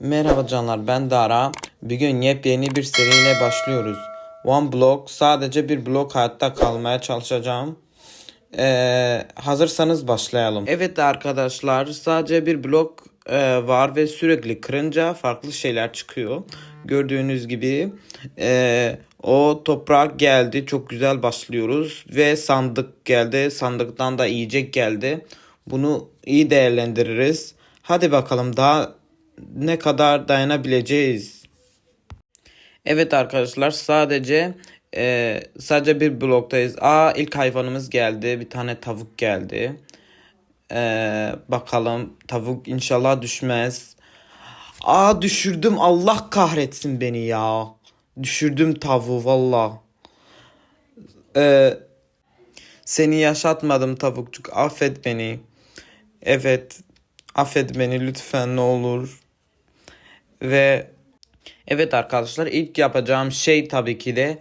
Merhaba canlar ben Dara. Bugün yepyeni bir seriyle başlıyoruz. One Block sadece bir blok hayatta kalmaya çalışacağım. Ee, hazırsanız başlayalım. Evet arkadaşlar sadece bir blok e, var ve sürekli kırınca farklı şeyler çıkıyor. Gördüğünüz gibi e, o toprak geldi çok güzel başlıyoruz ve sandık geldi sandıktan da yiyecek geldi. Bunu iyi değerlendiririz. Hadi bakalım daha ne kadar dayanabileceğiz. Evet arkadaşlar sadece e, sadece bir bloktayız. Aa ilk hayvanımız geldi. Bir tane tavuk geldi. E, bakalım tavuk inşallah düşmez. Aa düşürdüm Allah kahretsin beni ya. Düşürdüm tavuğu valla. E, seni yaşatmadım tavukçuk affet beni. Evet affet beni lütfen ne olur. Ve evet arkadaşlar ilk yapacağım şey tabii ki de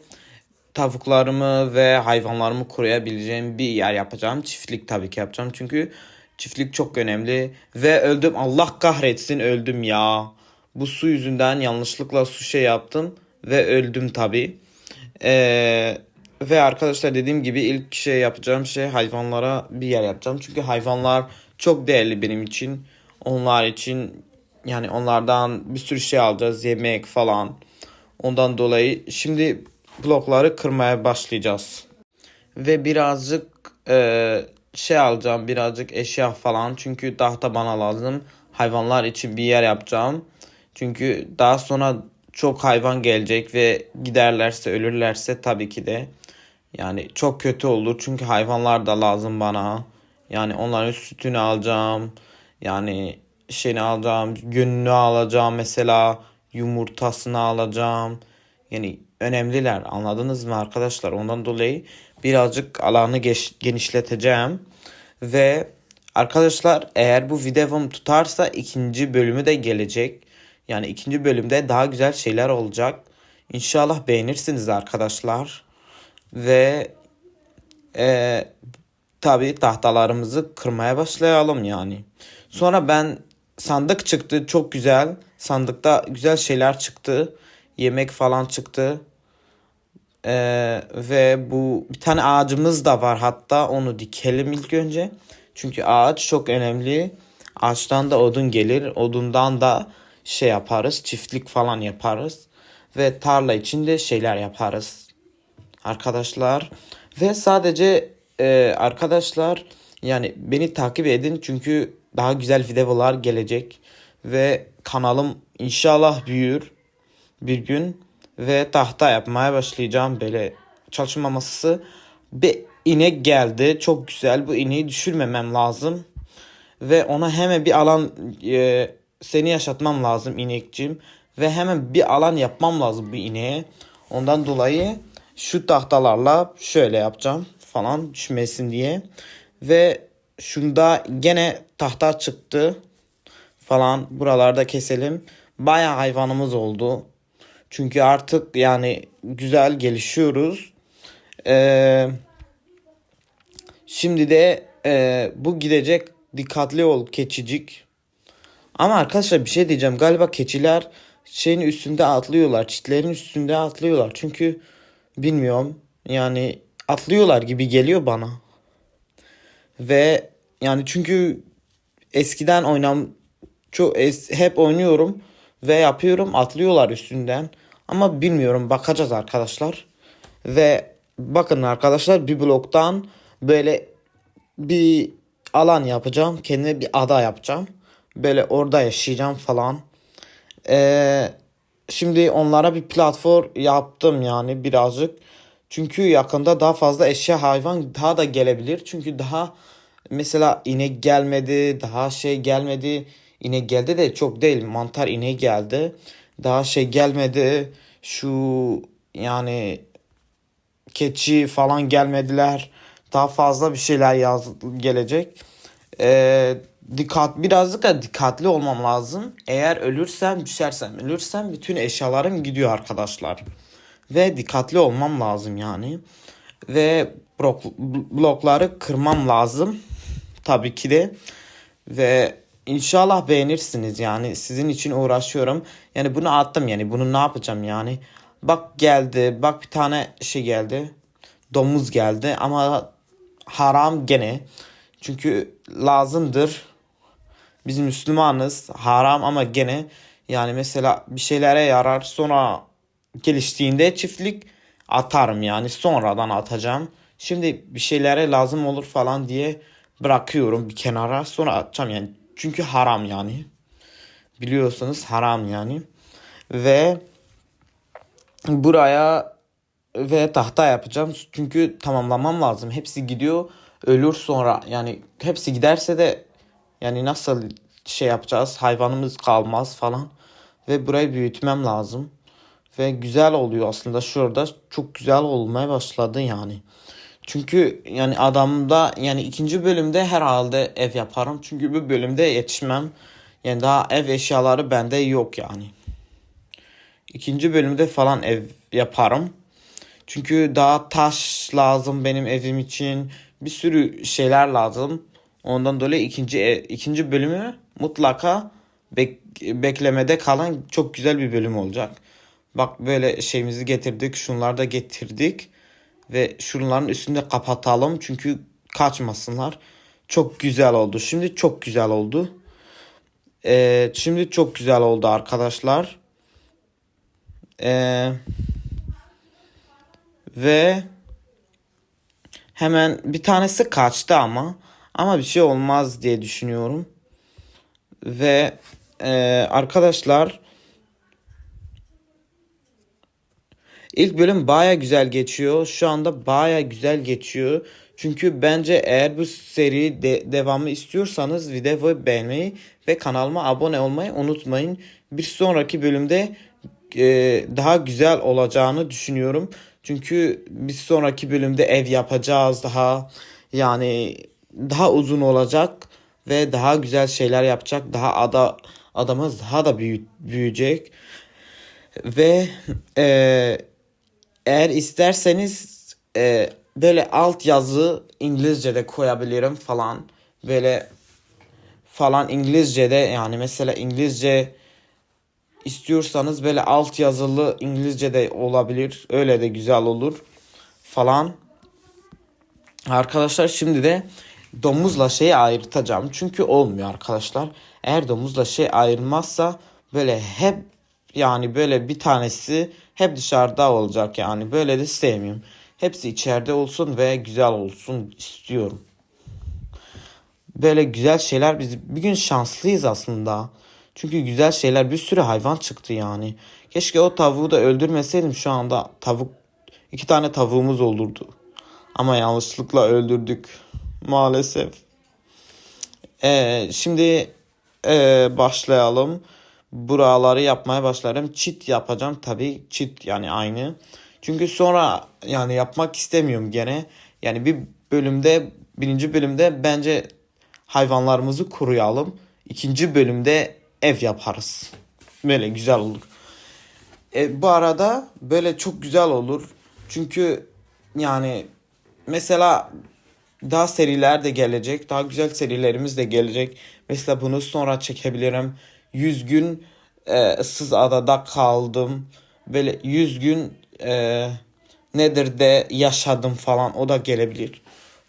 tavuklarımı ve hayvanlarımı koruyabileceğim bir yer yapacağım. Çiftlik tabii ki yapacağım. Çünkü çiftlik çok önemli. Ve öldüm. Allah kahretsin öldüm ya. Bu su yüzünden yanlışlıkla su şey yaptım. Ve öldüm tabii. Ee, ve arkadaşlar dediğim gibi ilk şey yapacağım şey hayvanlara bir yer yapacağım. Çünkü hayvanlar çok değerli benim için. Onlar için yani onlardan bir sürü şey alacağız. Yemek falan. Ondan dolayı şimdi blokları kırmaya başlayacağız. Ve birazcık e, şey alacağım. Birazcık eşya falan. Çünkü tahta bana lazım. Hayvanlar için bir yer yapacağım. Çünkü daha sonra çok hayvan gelecek ve giderlerse ölürlerse tabii ki de yani çok kötü olur. Çünkü hayvanlar da lazım bana. Yani onların sütünü alacağım. Yani şeyini alacağım. Gününü alacağım mesela. Yumurtasını alacağım. Yani önemliler. Anladınız mı arkadaşlar? Ondan dolayı birazcık alanı genişleteceğim. Ve arkadaşlar eğer bu videom tutarsa ikinci bölümü de gelecek. Yani ikinci bölümde daha güzel şeyler olacak. İnşallah beğenirsiniz arkadaşlar. Ve e, tabii tahtalarımızı kırmaya başlayalım yani. Sonra ben sandık çıktı çok güzel. Sandıkta güzel şeyler çıktı. Yemek falan çıktı. Ee, ve bu bir tane ağacımız da var hatta onu dikelim ilk önce. Çünkü ağaç çok önemli. Ağaçtan da odun gelir. Odundan da şey yaparız. Çiftlik falan yaparız. Ve tarla için de şeyler yaparız. Arkadaşlar. Ve sadece e, arkadaşlar yani beni takip edin çünkü daha güzel videolar gelecek ve kanalım inşallah büyür bir gün ve tahta yapmaya başlayacağım. Böyle çalışma masası bir inek geldi. Çok güzel. Bu ineği düşürmemem lazım ve ona hemen bir alan e, seni yaşatmam lazım inekçim ve hemen bir alan yapmam lazım bu ineğe. Ondan dolayı şu tahtalarla şöyle yapacağım falan düşmesin diye ve şunda gene tahta çıktı falan buralarda keselim. Baya hayvanımız oldu. Çünkü artık yani güzel gelişiyoruz. Ee, şimdi de e, bu gidecek dikkatli ol keçicik. Ama arkadaşlar bir şey diyeceğim. Galiba keçiler şeyin üstünde atlıyorlar. Çitlerin üstünde atlıyorlar. Çünkü bilmiyorum. Yani atlıyorlar gibi geliyor bana. Ve yani çünkü eskiden oynam çok es, hep oynuyorum ve yapıyorum atlıyorlar üstünden. Ama bilmiyorum bakacağız arkadaşlar. Ve bakın arkadaşlar bir bloktan böyle bir alan yapacağım. Kendime bir ada yapacağım. Böyle orada yaşayacağım falan. Ee, şimdi onlara bir platform yaptım yani birazcık. Çünkü yakında daha fazla eşya hayvan daha da gelebilir. Çünkü daha mesela inek gelmedi, daha şey gelmedi. İnek geldi de çok değil. Mantar ineği geldi. Daha şey gelmedi. Şu yani keçi falan gelmediler. Daha fazla bir şeyler yaz gelecek. Ee, dikkat birazcık da dikkatli olmam lazım. Eğer ölürsem, düşersem, ölürsem bütün eşyalarım gidiyor arkadaşlar. Ve dikkatli olmam lazım yani. Ve blok, blokları kırmam lazım. Tabii ki de. Ve İnşallah beğenirsiniz yani sizin için uğraşıyorum. Yani bunu attım yani bunu ne yapacağım yani. Bak geldi bak bir tane şey geldi. Domuz geldi ama haram gene. Çünkü lazımdır. Biz Müslümanız haram ama gene yani mesela bir şeylere yarar sonra geliştiğinde çiftlik atarım yani sonradan atacağım. Şimdi bir şeylere lazım olur falan diye bırakıyorum bir kenara sonra atacağım yani. Çünkü haram yani. Biliyorsanız haram yani. Ve buraya ve tahta yapacağım. Çünkü tamamlamam lazım. Hepsi gidiyor ölür sonra yani hepsi giderse de yani nasıl şey yapacağız hayvanımız kalmaz falan. Ve burayı büyütmem lazım. Ve güzel oluyor aslında şurada çok güzel olmaya başladı yani. Çünkü yani adamda yani ikinci bölümde herhalde ev yaparım. Çünkü bu bölümde yetişmem. Yani daha ev eşyaları bende yok yani. İkinci bölümde falan ev yaparım. Çünkü daha taş lazım benim evim için. Bir sürü şeyler lazım. Ondan dolayı ikinci ev- ikinci bölümü mutlaka bek- beklemede kalan çok güzel bir bölüm olacak. Bak böyle şeyimizi getirdik. Şunları da getirdik. Ve şunların üstünde kapatalım. Çünkü kaçmasınlar. Çok güzel oldu. Şimdi çok güzel oldu. Ee, şimdi çok güzel oldu arkadaşlar. Ee, ve hemen bir tanesi kaçtı ama. Ama bir şey olmaz diye düşünüyorum. Ve e, arkadaşlar İlk bölüm baya güzel geçiyor. Şu anda baya güzel geçiyor. Çünkü bence eğer bu seri de, devamı istiyorsanız videoyu beğenmeyi ve kanalıma abone olmayı unutmayın. Bir sonraki bölümde e, daha güzel olacağını düşünüyorum. Çünkü bir sonraki bölümde ev yapacağız daha yani daha uzun olacak ve daha güzel şeyler yapacak. Daha ada adamız daha da büyü, büyüyecek. Ve e, eğer isterseniz e, böyle alt yazı İngilizce'de koyabilirim falan. Böyle falan İngilizce'de yani mesela İngilizce istiyorsanız böyle alt yazılı İngilizce'de olabilir. Öyle de güzel olur falan. Arkadaşlar şimdi de domuzla şeyi ayırtacağım. Çünkü olmuyor arkadaşlar. Eğer domuzla şey ayrılmazsa böyle hep yani böyle bir tanesi hep dışarıda olacak yani. Böyle de sevmiyorum. Hepsi içeride olsun ve güzel olsun istiyorum. Böyle güzel şeyler biz bir gün şanslıyız aslında. Çünkü güzel şeyler bir sürü hayvan çıktı yani. Keşke o tavuğu da öldürmeseydim şu anda tavuk iki tane tavuğumuz olurdu. Ama yanlışlıkla öldürdük maalesef. Ee, şimdi ee, başlayalım. Buraları yapmaya başlarım. Çit yapacağım tabii. Çit yani aynı. Çünkü sonra yani yapmak istemiyorum gene. Yani bir bölümde birinci bölümde bence hayvanlarımızı koruyalım. İkinci bölümde ev yaparız. Böyle güzel olur. E, bu arada böyle çok güzel olur. Çünkü yani mesela daha seriler de gelecek. Daha güzel serilerimiz de gelecek. Mesela bunu sonra çekebilirim. 100 gün e, ıssız adada kaldım. Böyle 100 gün e, nedir de yaşadım falan. O da gelebilir.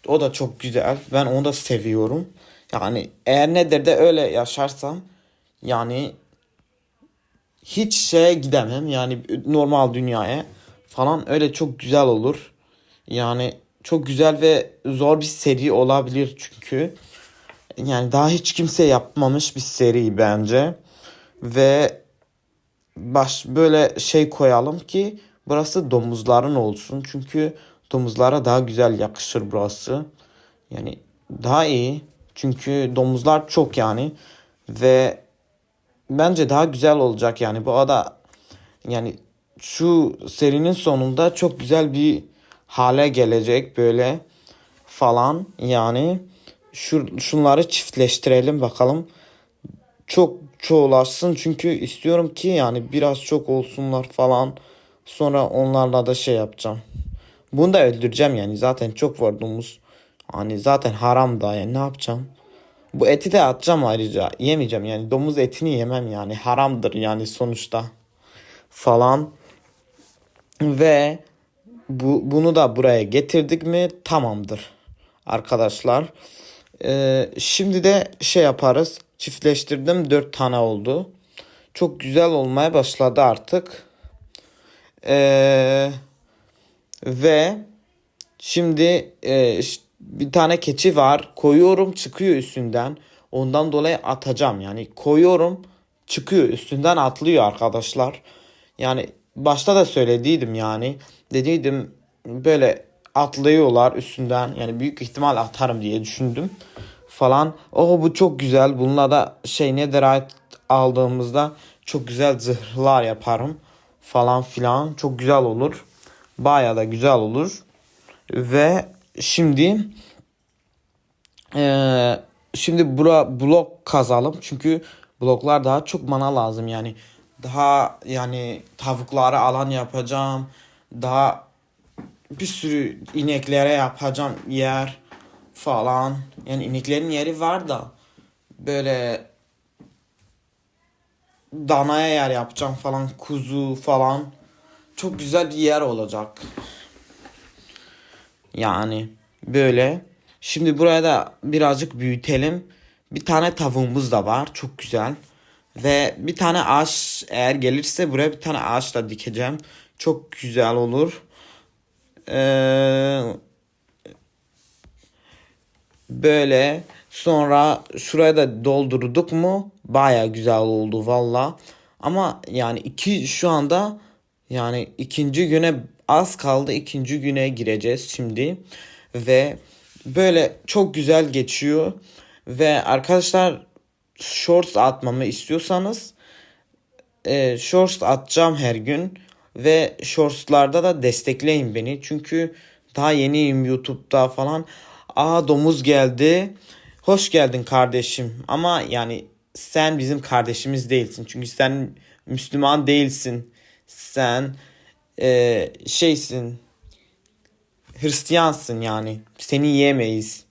O da çok güzel. Ben onu da seviyorum. Yani eğer nedir de öyle yaşarsam yani hiç şeye gidemem. Yani normal dünyaya falan öyle çok güzel olur. Yani çok güzel ve zor bir seri olabilir çünkü. Yani daha hiç kimse yapmamış bir seri bence. Ve baş böyle şey koyalım ki burası domuzların olsun. Çünkü domuzlara daha güzel yakışır burası. Yani daha iyi. Çünkü domuzlar çok yani. Ve bence daha güzel olacak yani. Bu ada yani şu serinin sonunda çok güzel bir hale gelecek böyle falan yani şu şunları çiftleştirelim bakalım. Çok çoğulaşsın çünkü istiyorum ki yani biraz çok olsunlar falan. Sonra onlarla da şey yapacağım. Bunu da öldüreceğim yani. Zaten çok var domuz hani zaten haram da yani. Ne yapacağım? Bu eti de atacağım ayrıca. Yemeyeceğim yani. Domuz etini yemem yani. Haramdır yani sonuçta falan. Ve bu, bunu da buraya getirdik mi? Tamamdır arkadaşlar. Ee, şimdi de şey yaparız. Çiftleştirdim 4 tane oldu. Çok güzel olmaya başladı artık. Ee, ve şimdi e, bir tane keçi var. Koyuyorum çıkıyor üstünden. Ondan dolayı atacağım. Yani koyuyorum çıkıyor üstünden atlıyor arkadaşlar. Yani başta da söylediydim yani. Dediydim böyle atlıyorlar üstünden. Yani büyük ihtimal atarım diye düşündüm falan. Oh bu çok güzel. Bununla da şey netherite aldığımızda çok güzel zırhlar yaparım falan filan. Çok güzel olur. Baya da güzel olur. Ve şimdi eee, şimdi bura blok kazalım. Çünkü bloklar daha çok mana lazım yani. Daha yani tavuklara alan yapacağım. Daha bir sürü ineklere yapacağım yer falan. Yani ineklerin yeri var da böyle danaya yer yapacağım falan kuzu falan. Çok güzel bir yer olacak. Yani böyle. Şimdi buraya da birazcık büyütelim. Bir tane tavuğumuz da var. Çok güzel. Ve bir tane ağaç eğer gelirse buraya bir tane ağaç da dikeceğim. Çok güzel olur. Ee, böyle sonra şuraya da doldurduk mu baya güzel oldu valla. Ama yani iki şu anda yani ikinci güne az kaldı. ikinci güne gireceğiz şimdi. Ve böyle çok güzel geçiyor. Ve arkadaşlar shorts atmamı istiyorsanız e, shorts atacağım her gün ve shortslarda da destekleyin beni çünkü daha yeniyim YouTube'da falan. Aa domuz geldi. Hoş geldin kardeşim. Ama yani sen bizim kardeşimiz değilsin. Çünkü sen Müslüman değilsin. Sen e, şeysin. Hristiyansın yani. Seni yiyemeyiz.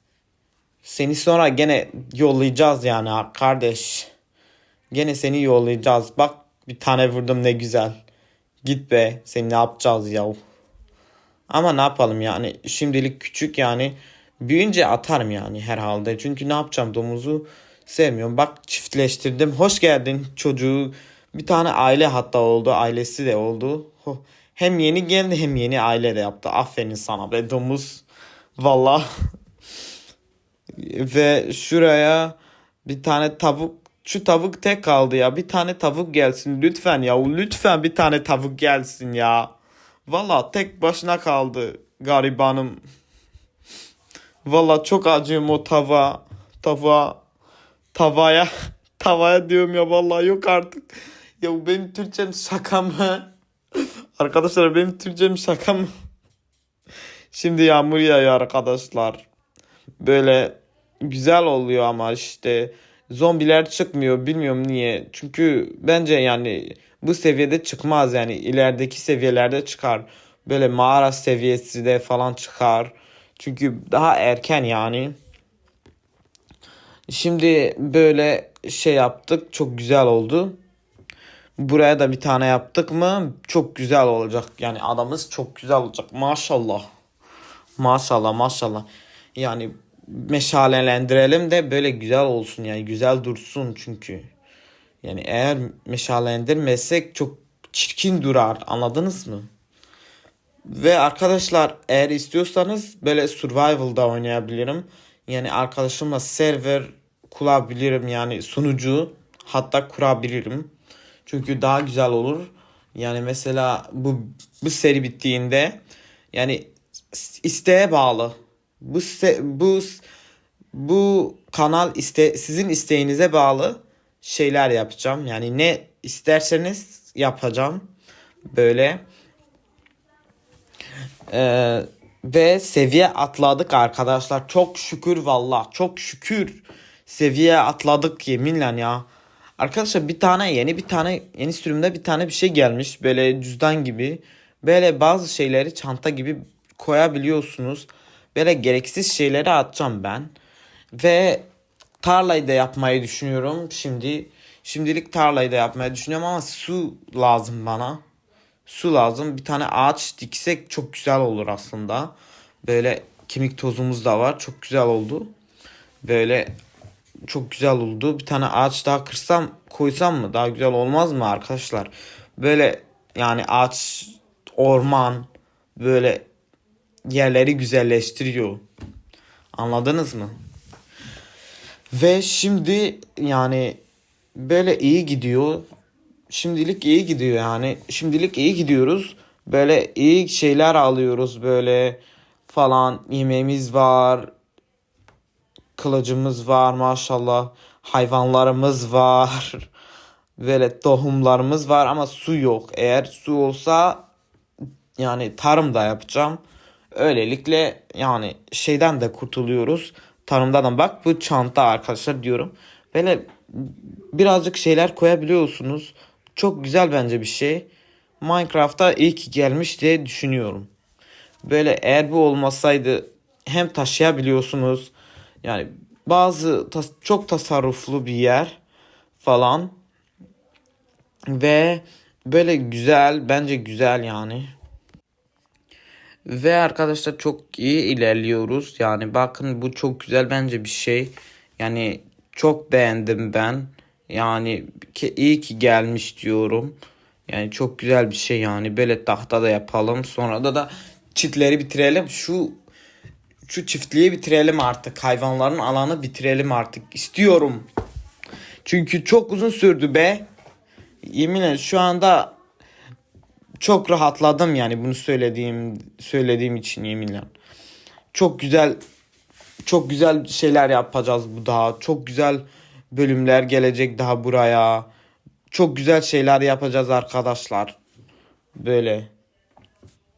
Seni sonra gene yollayacağız yani kardeş. Gene seni yollayacağız. Bak bir tane vurdum ne güzel. Git be. Seni ne yapacağız ya? Ama ne yapalım yani şimdilik küçük yani büyüyünce atarım yani herhalde. Çünkü ne yapacağım domuzu sevmiyorum. Bak çiftleştirdim. Hoş geldin çocuğu. Bir tane aile hatta oldu. Ailesi de oldu. Hem yeni geldi hem yeni aile de yaptı. Aferin sana be domuz. Valla. Ve şuraya bir tane tavuk şu tavuk tek kaldı ya. Bir tane tavuk gelsin lütfen ya. Lütfen bir tane tavuk gelsin ya. Valla tek başına kaldı garibanım. Valla çok acıyorum o tava. Tava. Tavaya. Tavaya diyorum ya vallahi yok artık. Ya benim Türkçem şaka mı? Arkadaşlar benim Türkçem şaka mı? Şimdi yağmur yağıyor arkadaşlar. Böyle güzel oluyor ama işte zombiler çıkmıyor bilmiyorum niye. Çünkü bence yani bu seviyede çıkmaz yani ilerideki seviyelerde çıkar. Böyle mağara seviyesi de falan çıkar. Çünkü daha erken yani. Şimdi böyle şey yaptık çok güzel oldu. Buraya da bir tane yaptık mı çok güzel olacak. Yani adamız çok güzel olacak maşallah. Maşallah maşallah. Yani meşalelendirelim de böyle güzel olsun yani güzel dursun çünkü. Yani eğer meşalendirmezsek çok çirkin durar anladınız mı? Ve arkadaşlar eğer istiyorsanız böyle survival'da oynayabilirim. Yani arkadaşımla server kurabilirim yani sunucu hatta kurabilirim. Çünkü daha güzel olur. Yani mesela bu bu seri bittiğinde yani isteğe bağlı. Bu se- bu bu kanal iste sizin isteğinize bağlı şeyler yapacağım. Yani ne isterseniz yapacağım. Böyle Ee, ve seviye atladık arkadaşlar. Çok şükür valla. Çok şükür seviye atladık yeminle ya. Arkadaşlar bir tane yeni bir tane yeni sürümde bir tane bir şey gelmiş. Böyle cüzdan gibi. Böyle bazı şeyleri çanta gibi koyabiliyorsunuz. Böyle gereksiz şeyleri atacağım ben. Ve tarlayı da yapmayı düşünüyorum. Şimdi şimdilik tarlayı da yapmayı düşünüyorum ama su lazım bana. Su lazım. Bir tane ağaç diksek çok güzel olur aslında. Böyle kemik tozumuz da var. Çok güzel oldu. Böyle çok güzel oldu. Bir tane ağaç daha kırsam koysam mı daha güzel olmaz mı arkadaşlar? Böyle yani ağaç orman böyle yerleri güzelleştiriyor. Anladınız mı? Ve şimdi yani böyle iyi gidiyor. Şimdilik iyi gidiyor yani. Şimdilik iyi gidiyoruz. Böyle iyi şeyler alıyoruz böyle falan. Yemeğimiz var. Kılıcımız var maşallah. Hayvanlarımız var. Böyle tohumlarımız var ama su yok. Eğer su olsa yani tarım da yapacağım. Öylelikle yani şeyden de kurtuluyoruz. Tarımdan bak bu çanta arkadaşlar diyorum. Böyle birazcık şeyler koyabiliyorsunuz. Çok güzel bence bir şey. Minecraft'a iyi ki gelmiş diye düşünüyorum. Böyle eğer bu olmasaydı hem taşıyabiliyorsunuz. Yani bazı tas- çok tasarruflu bir yer falan. Ve böyle güzel bence güzel yani. Ve arkadaşlar çok iyi ilerliyoruz. Yani bakın bu çok güzel bence bir şey. Yani çok beğendim ben. Yani ki iyi ki gelmiş diyorum. Yani çok güzel bir şey yani. Böyle tahta da yapalım. Sonra da da çitleri bitirelim. Şu şu çiftliği bitirelim artık. Hayvanların alanı bitirelim artık. İstiyorum. Çünkü çok uzun sürdü be. Yemin ederim şu anda çok rahatladım yani bunu söylediğim söylediğim için yeminle. Çok güzel çok güzel şeyler yapacağız bu daha. Çok güzel bölümler gelecek daha buraya. Çok güzel şeyler yapacağız arkadaşlar. Böyle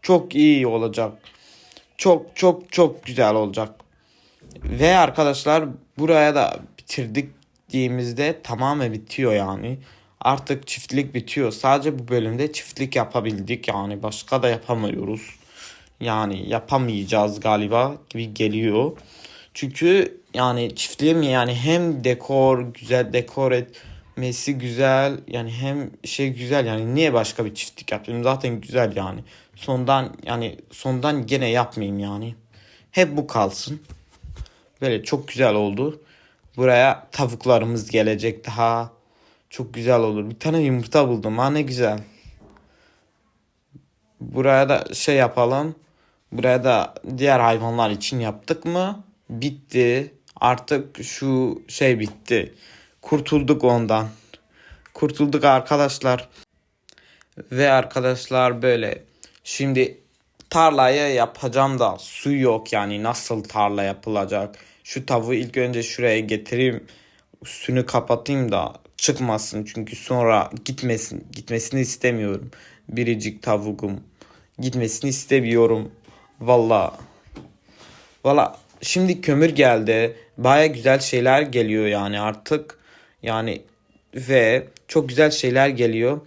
çok iyi olacak. Çok çok çok güzel olacak. Ve arkadaşlar buraya da bitirdik diğimizde tamamen bitiyor yani. Artık çiftlik bitiyor. Sadece bu bölümde çiftlik yapabildik yani başka da yapamıyoruz. Yani yapamayacağız galiba gibi geliyor. Çünkü yani çiftliğim yani hem dekor güzel dekor etmesi güzel yani hem şey güzel yani niye başka bir çiftlik yapayım zaten güzel yani. Sondan yani sondan gene yapmayayım yani. Hep bu kalsın. Böyle çok güzel oldu. Buraya tavuklarımız gelecek daha çok güzel olur. Bir tane yumurta buldum. Ha ne güzel. Buraya da şey yapalım. Buraya da diğer hayvanlar için yaptık mı? Bitti. Artık şu şey bitti. Kurtulduk ondan. Kurtulduk arkadaşlar. Ve arkadaşlar böyle. Şimdi tarlayı yapacağım da su yok yani nasıl tarla yapılacak. Şu tavuğu ilk önce şuraya getireyim. Üstünü kapatayım da çıkmasın çünkü sonra gitmesin. Gitmesini istemiyorum. Biricik tavuğum. Gitmesini istemiyorum. Valla. Valla şimdi kömür geldi. Baya güzel şeyler geliyor yani artık. Yani ve çok güzel şeyler geliyor.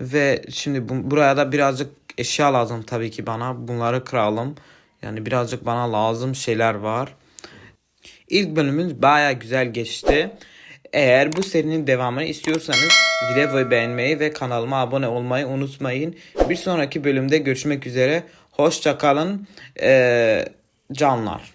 Ve şimdi bu, buraya da birazcık eşya lazım tabii ki bana. Bunları kıralım. Yani birazcık bana lazım şeyler var. İlk bölümümüz baya güzel geçti. Eğer bu serinin devamını istiyorsanız videoyu beğenmeyi ve kanalıma abone olmayı unutmayın. Bir sonraki bölümde görüşmek üzere. Hoşça kalın. Ee, canlar.